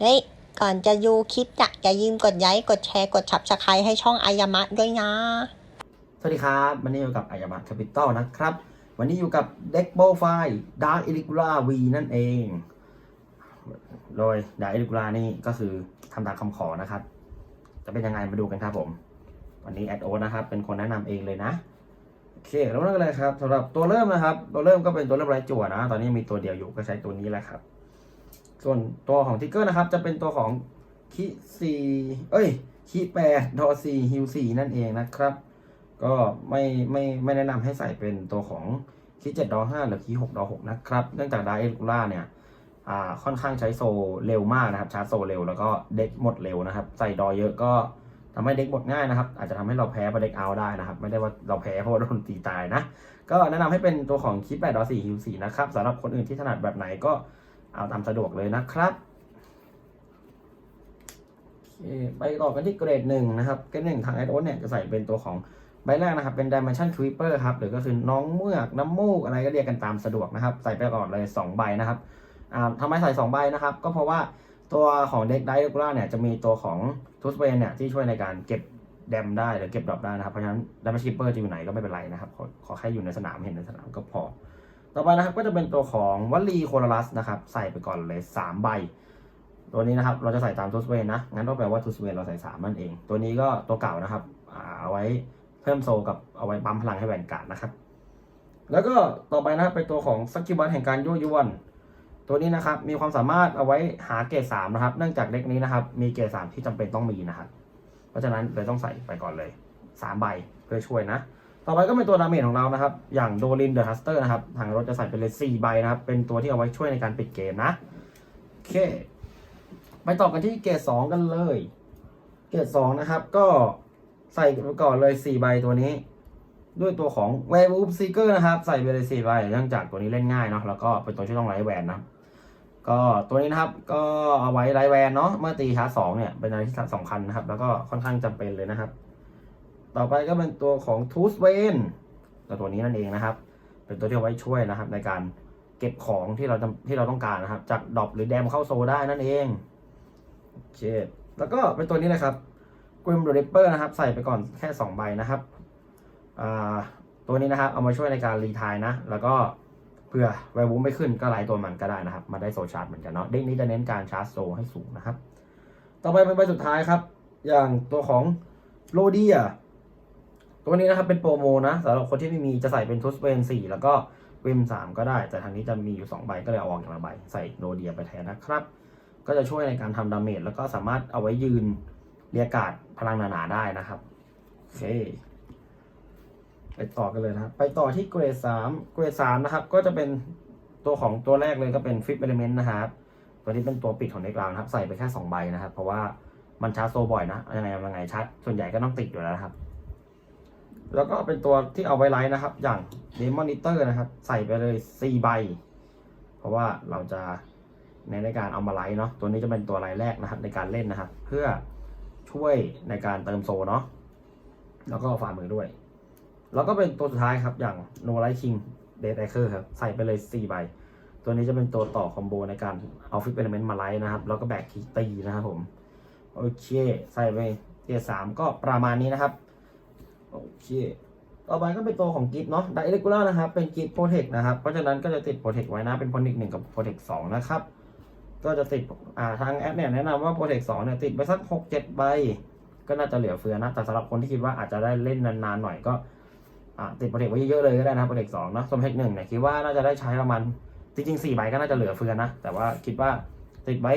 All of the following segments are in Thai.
เฮ้ยก่อนจะดูคลิปจะอย่าลืมกดไลค์กดแชร์กด subscribe ให้ช่องอายามะด้วยนะ สวัสดีครับวันนี้อยู่กับอายามาแคปิตอลนะครับ วันนี้อยู่กับเด็กโบไฟดาร์ i อิลิกูล่าวีนั่นเอง โดยดาร์ i อิลิกูล่านี่ก็คือทำตามคำขอนะครับ จะเป็นยังไงมาดูกันครับผม วันนี้แอดโอนะครับ เป็นคนแนะนำเองเลยนะโอเคแล้วนั่นก็เลยครับสำหรับตัวเริ่มนะครับ ตัวเริ่มก็เป็นตัวเริ่มไร้จั่วนะ ตอนนี้มีตัวเดียวอยู่ก็ใช้ตัวนี้แหละครับ ส่วนตัวของทิกเกอร์นะครับ จะเป็นตัวของคิซีเอ้ยคิแปดดอซีฮิวซีนั่นเองนะครับ ก็ไม่ไม่ไม่แนะนำให้ใส่เป็นตัวของคีเจ็ดดอห้าหรือคีหกดอหกนะครับ เนื่องจากไดเอลูล่าเนี่ยอ่าค่อนข้างใช้โซเร็วมากนะครับ ชาร์จโซเร็วแล้วก็เด็กหมดเร็วนะครับ ใส่ดอเยอะก็ทำให้เด็กหมดง่ายนะครับ อาจจะทำให้เราแพ้ประเด็กเอาได้นะครับ ไม่ได้ว่าเราแพ้เพราะว่าโดนตีตายนะ ก็แนะนำให้เป็นตัวของคีแปดดอสี่ฮิวสี่นะครับสำหรับคนอื่นที่ถนัดแบบไหนก็ เอาตามสะดวกเลยนะครับไปต่อกันที่เกรดหนึ่งนะครับ เกรดหนึ่งทางไอโอเนี่ยจะใส่เป็นตัวของใบแรกนะครับ เป็น Dimension Creeper ครับ หรือก็คือน้องเมือกน้ำมูกอะไรก็เรียกกันตามสะดวกนะครับ ใส่ไปก่อนเลย 2 ใบนะครับอ่าทำไมใส่ 2 ใบนะครับ ก็เพราะว่าตัวของเด็กไดโอ g ล่าเนี่ยจะมีตัวของทูสเวนเนี่ยที่ช่วยในการเก็บแดมได้หรือเก็บดรอปได้นะครับ เพราะฉะนั้น Dimension Creeper จะอยู่ไหนก็ไม่เป็นไรนะครับ ขอขอแค่อยู่ในสนามเห็นในสนามก็พอ ต่อไปนะครับก็จะเป็นตัวของวัลีโคลารัสนะครับ ใส่ไปก่อนเลย 3 ใบ ตัวนี้นะครับเราจะใส่ตามทูสเวนนะ งั้นก็แปลว่าทูสเวนเราใส่3นั่นเอง ตัวนี้ก็ตัวเก่านะครับเอาไว้เพิ่มโซกับเอาไว้ปั๊มพลังให้แวนการ์ดนะครับ แล้วก็ต่อไปนะครับเป็นตัวของสกิบัตแห่งการยั่วยวน ตัวนี้นะครับมีความสามารถเอาไว้หาเกรดสามนะครับ เนื่องจากเด็กนี้นะครับมีเกรดสามที่จำเป็นต้องมีนะครับ เพราะฉะนั้นเลยต้องใส่ไปก่อนเลยสามใบเพื่อช่วยนะ ต่อไปก็เป็นตัวดาเมจของเรานะครับ อย่างโดลินเดอะฮัสเตอร์นะครับ ทางรถจะใส่ไปเลยสี่ใบนะครับ เป็นตัวที่เอาไว้ช่วยในการปิดเกมนะ โอเค ไปต่อกันที่เกรดสองกันเลย เกรดสองนะครับ ก็ใส่ไปก่อนเลยสี่ใบตัวนี้ ด้วยตัวของ w e r e w o l f Seeker นะครับ ใส่ไปเลยสี่ใบเนื่องจากตัวนี้เล่นง่ายเนาะ แล้วก็เป็นตัวที่ต้องไร้แวนนะก็ตัวนี้นะครับ ก็เอาไว้ไร้แวนเนาะ เมื่อตีชาร์จสองเนี่ย เป็นอะไรที่สำคัญนะครับ แล้วก็ค่อนข้างจำเป็นเลยนะครับ ต่อไปก็เป็นตัวของ t o o t h w a n ตัวนี้นั่นเองนะครับ เป็นตัวที่เอาไว้ช่วยนะครับ ในการเก็บของที่เราที่เราต้องการนะครับ จากดรอปหรือแดมเข้าโซได้นั่นเองโอเคแล้วก็เป็นตัวนี้เลยครับกริมโดเรเปอร์นะครับ ใส่ไปก่อนแค่ 2 ใบนะครับตัวนี้นะครับ เอามาช่วยในการรีทายนะ แล้วก็เพื่อไวบูไม่ขึ้นก็ไล่ตัวมันก็ได้นะครับ มาได้โซชาร์จเหมือนกันเนาะเด็กนี้จะเน้นการชาร์จโซให้สูงนะครับ ต่อไปเป็นใบสุดท้ายครับ อย่างตัวของโรเดีย ตัวนี้นะครับเป็นโปรโมนะสำหรับคนที่ไม่มีจะใส่เป็นทุสเวนสี่แล้วก็วิมสามก็ได้ แต่ทางนี้จะมีอยู่2ใบก็เลยเอาออกอย่างละใบใส่โรเดียไปแทนนะครับ ก็จะช่วยในการทำดาเมจแล้วก็สามารถเอาไว้ยืนเรียการ์ดพลังหนาๆได้นะครับโอเคไปต่อกันเลยนะครับ ไปต่อที่เกรดสามเกรดสามนะครับ ก็จะเป็นตัวของตัวแรกเลยก็เป็นฟิปเอลเมนต์นะครับตัวนี้เป็นตัวปิดของเด็กเรานะครับ ใส่ไปแค่สองใบนะครับ เพราะว่ามันชาร์จโซบ่อยนะยังไงยังไงชาร์จส่วนใหญ่ก็ต้องติดอยู่แล้วนะครับ แล้วก็เป็นตัวที่เอาไว้ไลท์นะครับ อย่างเดมอนิเตอร์นะครับ ใส่ไปเลยสี่ใบ เพราะว่าเราจะในในการเอามาไลท์เนาะตัวนี้จะเป็นตัวไลท์แรกนะครับ ในการเล่นนะครับ เพื่อช่วยในการเติมโซเนาะแล้วก็ฝ่ามือด้วย แล้วก็เป็นตัวสุดท้ายครับอย่าง No Light King Dead a c r ครับใส่ไปเลย 4 ใบ ตัวนี้จะเป็นตัวต่อคอมโบในการเอาฟิปเอลเมนต์มาไลท์นะครับ แล้วก็แบกคีตีนะครับผม โอเค ใส่ไปเกียร์สามก็ประมาณนี้นะครับ โอเคต่อไปก็เป็นตัวของกิฟเนาะไดเรกูล่านะครับ เป็นกิฟโปรเทคนะครับ เพราะฉะนั้นก็จะติดโปรเทคไว้นะ เป็นโปรเทคหนึ่งกับโปรเทคสองนะครับ ก็จะติดอ่าทางแอปเนี่ยแนะนำว่า Protect 2เนี่ยติดไปสัก6 7ใบ ก็น่าจะเหลือเฟือนะ แต่สำหรับคนที่คิดว่าอาจจะได้เล่นนานๆหน่อยก็อ่าติด Protect ไว้เยอะๆเลยก็ได้นะ Protect 2เนาะสมเทคหนึ่งเนี่ยคิดว่าน่าจะได้ใช้ประมาณจริงๆ4ใบก็น่าจะเหลือเฟือนะ แต่ว่าคิดว่าติดไว้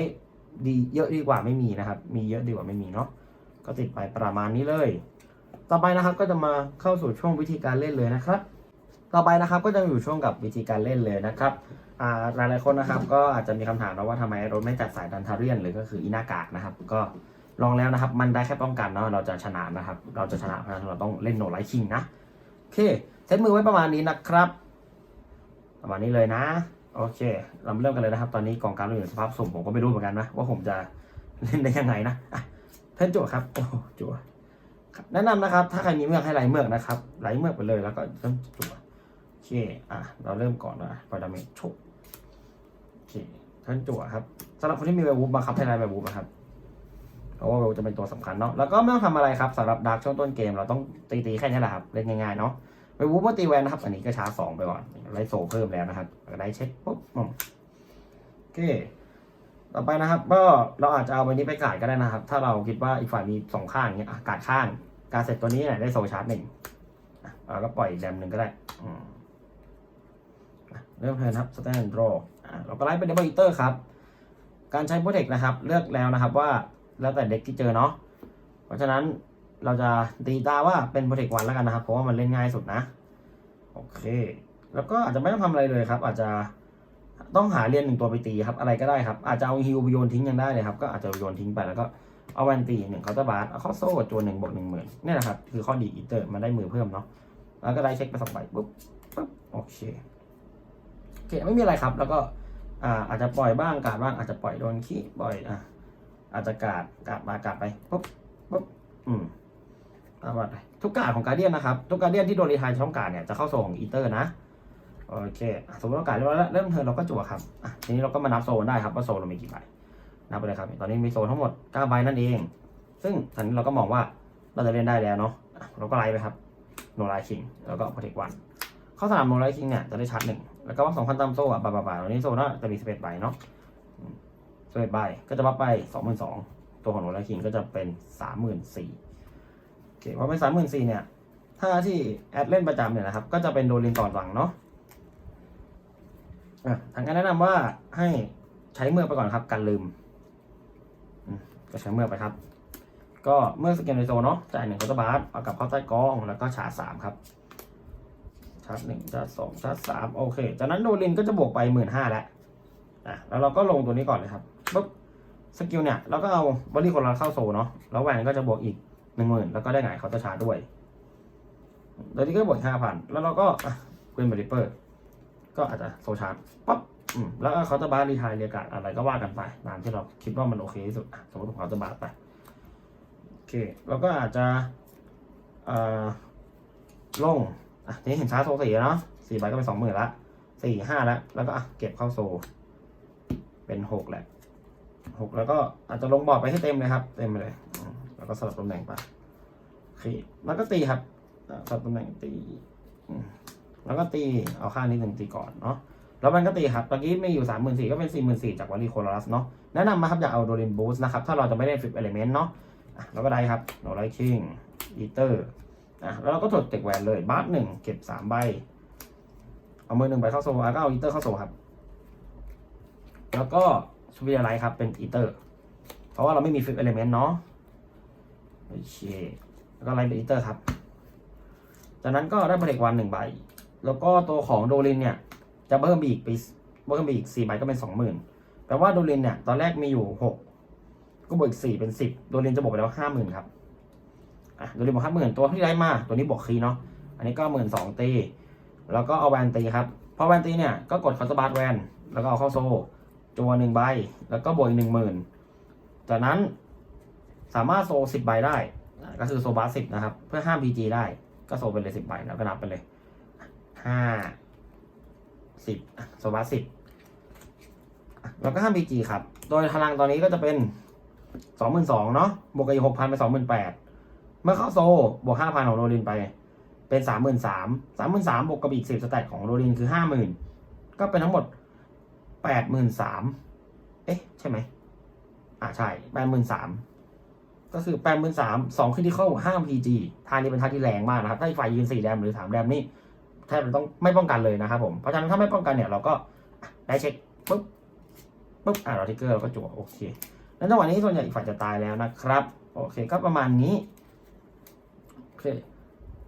ดีเยอะดีกว่าไม่มีนะครับ มีเยอะดีกว่าไม่มีเนาะ ก็ติดไปประมาณนี้เลย ต่อไปนะครับก็จะมาเข้าสู่ช่วงวิธีการเล่นเลยนะครับ ต่อไปนะครับก็จะอยู่ช่วงกับวิธีการเล่นเลยนะครับอ่าหลายๆคนนะครับก็อาจจะมีคำถามนะว่าทำไมรถไม่จัดสายดันทาเรียนหรือก็คืออินากากนะครับ ก็ลองแล้วนะครับ มันได้แค่ป้องกันเนาะเราจะชนะนะครับ เราจะชนะเพราะฉะนั้นเราต้องเล่นโนไลท์คิงนะโอเคเซตมือไว้ประมาณนี้นะครับ ประมาณนี้เลยนะโอเค เราเริ่มกันเลยนะครับ ตอนนี้กองการเราอยู่ในสภาพสุ่มผมก็ไม่รู้เหมือนกันนะว่าผมจะเล่นได้ยังไงนะอะเพ่นจั่วครับโอ้จั่ว แนะนำนะครับ ถ้าใครมีเมือกให้ไหลเมือกนะครับไหลเมือกไปเลยแล้วก็เริ่มจั่วโอเคอะเราเริ่มก่อนนะปาดาเมจชุบโอเคท่านจั่วครับสำหรับคนที่มีเวลวูบังคับให้ไล่เวลวูฟนะครับเพราะว่าเวลจะเป็นตัวสำคัญเนาะแล้วก็ไม่ต้องทำอะไรครับสำหรับดาร์กช่วงต้นเกม เราต้องตีตีแค่นี้แหละครับเล่นง่ายๆเนาะเวลวูฟก็ตีแวนนะครับ อันนี้ก็ช้าสองไปก่อนไลโซเพิ่มแล้วนะครับได้เช็คปุ๊บโอเค ต่อไปนะครับ ก็เราอาจจะเอาใบนี้ไปกาดก็ได้นะครับ ถ้าเราคิดว่าอีกฝ่ายมีสองข้างเงี้ยอะกาดข้าง การเสร็จตัวนี้เนี่ยได้โซชาร์จหนึ่งอะเราก็ปล่อยแดมหนึ่งก็ได้อืมอะเริ่มเทินครับสแตนด์รอเราก็ไล่เป็นเดบิวเตอร์ครับ การใช้โปรเทคนะครับ เลือกแล้วนะครับว่าแล้วแต่เด็กที่เจอเนาะเพราะฉะนั้นเราจะตีตาว่าเป็นโปรเทควันแล้วกันนะครับ เพราะว่ามันเล่นง่ายสุดนะ โอเค แล้วก็อาจจะไม่ต้องทำอะไรเลยครับ อาจจะ ต้องหาเรียนหนึ่งตัวไปตีครับ อะไรก็ได้ครับ อาจจะเอาฮิวไปโยนทิ้งยังได้เลยครับ ก็อาจจะโยนทิ้งไปแล้วก็เอาแวนตีหนึ่งเคาน์เตอร์บาร์เอาข้อโซ่ตัวหนึ่งบวกหนึ่งหมื่นนี่ยนะครับ คือข้อดีอีเตอร์มันได้มือเพิ่มเนาะ แล้วก็ได้เช็คไปสองใบปุ๊บปุ๊บโอเค โอเค ไม่มีอะไรครับ แล้วก็อ่าอาจจะปล่อยบ้างกาดบ้าง อาจจะปล่อยโดนขี้ปล่อยอะอาจจะกาดกาดมากาดไปปุ๊บปุ๊บอืมกาดไปทุกกาดของการเดียนนะครับ ทุกการเดียนที่โดนรีทายช่องกาดเนี่ยจะเข้าโซนของอีเตอร์นะ โอเค สมมติเรากาดเรียบร้อยแล้วเริ่มเทิร์นเราก็จั่วครับทีนี้เราก็มานับโซนได้ครับว่าโซนเรามีกี่ใบนับไปเลยครับ ตอนนี้มีโซนทั้งหมด9ใบนั่นเอง ซึ่งตอนนี้เราก็มองว่าเราจะเล่นได้แล้วเนาะเราก็ไล่ไปครับโนไลคิงแล้วก็โปรเทควันเข้าสนามโนไลคิงเนี่ยจะได้ชาร์จหนึ่งแล้วก็ว่าสองพันตามโซ่อะบาบาบาตอนนี้โซ่น่าจะมีสเอ็ดใบเนาะสเอ็ดใบก็จะบัฟไปสองหมื่นสองตัวของโนไลคิงก็จะเป็นสามหมื่นสี่โอเคพอเป็นสามหมื่นสี่เนี่ยถ้าที่แอดเล่นประจำเนี่ยนะครับก็จะเป็นโดลินก่อนหลังเนาะ อะทางการแนะนำว่าให้ใช้เมื่อกไปก่อนครับ กันลืมก็ใช้เมื่อกไปครับ ก็เมื่อสเกนในโซเนาะจ่ายหนึ่งคอร์ตบาร์เอากลับเข้าใต้กองแล้วก็ฉาสามครับชาร์จหนึ่งชาร์จสองชาร์จสามโอเค จากนั้นโดลินก็จะบวกไปหมื่นห้าแล้วอะแล้วเราก็ลงตัวนี้ก่อนเลยครับปุ๊บสกิลเนี่ยเราก็เอาบอดี้คนละเข้าโซเนาะแล้วแหวนก็จะบวกอีกหนึ่งหมื่นแล้วก็ได้ไงเขาจะชาร์จด้วยโดยที่ก็บวกห้าพันแล้วเราก็อะเวนบริเปอร์ ก็อาจจะโซชาร์จปั๊บแล้วก็เขาจะบาร์รีไทยเรียกาดอะไรก็ว่ากันไปตามที่เราคิดว่ามันโอเคที่สุดสมมติเขาจะบาร์ไปโอเคเราก็อาจจะเอ่อลงอะนี้เห็นชาร์จโซสี่เนาะสี่ใบก็เป็นสองหมื่นละสี่ห้าแล้วแล้วก็อะเก็บเข้าโซ เป็นหกแหละหกแล้วก็อาจจะลงบอร์ดไปให้เต็มเลยครับ เต็มเลย แล้วก็สลับตำแหน่งไปโอเคแล้วก็ตีครับสลับตำแหน่งตี แล้วก็ตีเอาข้านี้หนึ่งตีก่อนเนาะแล้วมันก็ตีครับตอนนี้ไม่อยู่สามหมื่นสี่ก็เป็นสี่หมื่นสี่จากวารีโคลอรัสเนาะแนะนำมาครับอย่าเอาโดรินบูสนะครับถ้าเราจะไม่ได้ฟิปเอลิเมนต์เนาะแล้วก็ได้ครับโนไลคิงอีเตอร์อะแล้วเราก็ถดเต็กแหวนเลยบาร์หนึ่งเก็บสามใบ เอามือหนึ่งใบเข้าโซแล้วก็เอาอีเตอร์เข้าโซ่ครับ แล้วก็สวิตไลท์ครับเป็นอีเตอร์ เพราะว่าเราไม่มีฟิปเอลิเมนต์เนาะโอเคแล้วก็ไลท์เป็นอีเตอร์ครับ จากนั้นก็ได้โปรเทควันหนึ่งใบ แล้วก็ตัวของโดรินเนี่ย จะเพิ่มอีกไปเพิ่มอีกสี่ใบก็เป็นสองหมื่นแปลว่าโดรินเนี่ย ตอนแรกมีอยู่หกก็บวกอีกสี่เป็นสิบโดรินจะบวกไปแล้วห้าหมื่นครับอะโดรินบวกห้าหมื่นตัวที่ได้มาตัวนี้บวกคีเนาะอันนี้ก็หมื่นสองตีแล้วก็เอาแวนตีครับพอแวนตีเนี่ยก็กดคอร์สบาร์แวนแล้วก็เอาเข้าโซ่จัวหนึ่งใบแล้วก็บวกอีกหนึ่งหมื่นจากนั้นสามารถโซ่สิบใบได้ ก็คือโซบาร์สิบนะครับ เพื่อห้ามพีจีได้ก็โซไปเลยสิบใบแล้วก็นับไปเลย ห้าสิบโซบาร์สิบแล้วก็ห้ามพีจีครับ โดยพลังตอนนี้ก็จะเป็นสองหมื่นสองเนาะบวกกับอีกหกพันเป็นสองหมื่นแปดเมื่อเข้าโซบวกห้าพันของโรลินไป เป็นสามหมื่นสามสามหมื่นสามบวกกับอีกสิบสแตทของโรลินคือห้าหมื่นก็เป็นทั้งหมดแปดหมื่นสามเอ๊ะ ใช่ไหมอ่าใช่แปดหมื่นสามก็คือแปดหมื่นสามสองขึ้นที่เข้าห้าพีจีท่านี้เป็นท่าที่แรงมากนะครับ ถ้าฝ่ายยืนสี่แดมหรือสามแดมนี่ แทบจะต้องไม่ป้องกันเลยนะครับผมเพราะฉะนั้นถ้าไม่ป้องกันเนี่ยเราก็ได้เช็คปุ๊บปุ๊บอ่าเราทิกเกอร์เราก็จั่วโอเคแล้วจังหวะนี้ส่วนใหญ่อีกฝ่ายจะตายแล้วนะครับโอเคก็ประมาณนี้โอเค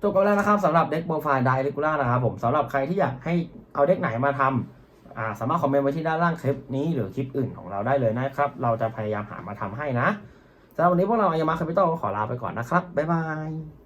จบกันแล้วนะครับสำหรับเด็กโปรไฟล์ไดเรกูล่านะครับผมสำหรับใครที่อยากให้เอาเด็กไหนมาทำอ่าสามารถคอมเมนต์ไว้ที่ด้านล่างคลิปนี้หรือคลิปอื่นของเราได้เลยนะครับ เราจะพยายามหามาทำให้นะสำหรับวันนี้พวกเราอายามาคาปิตอลขอลาไปก่อนนะครับ บ๊ายบาย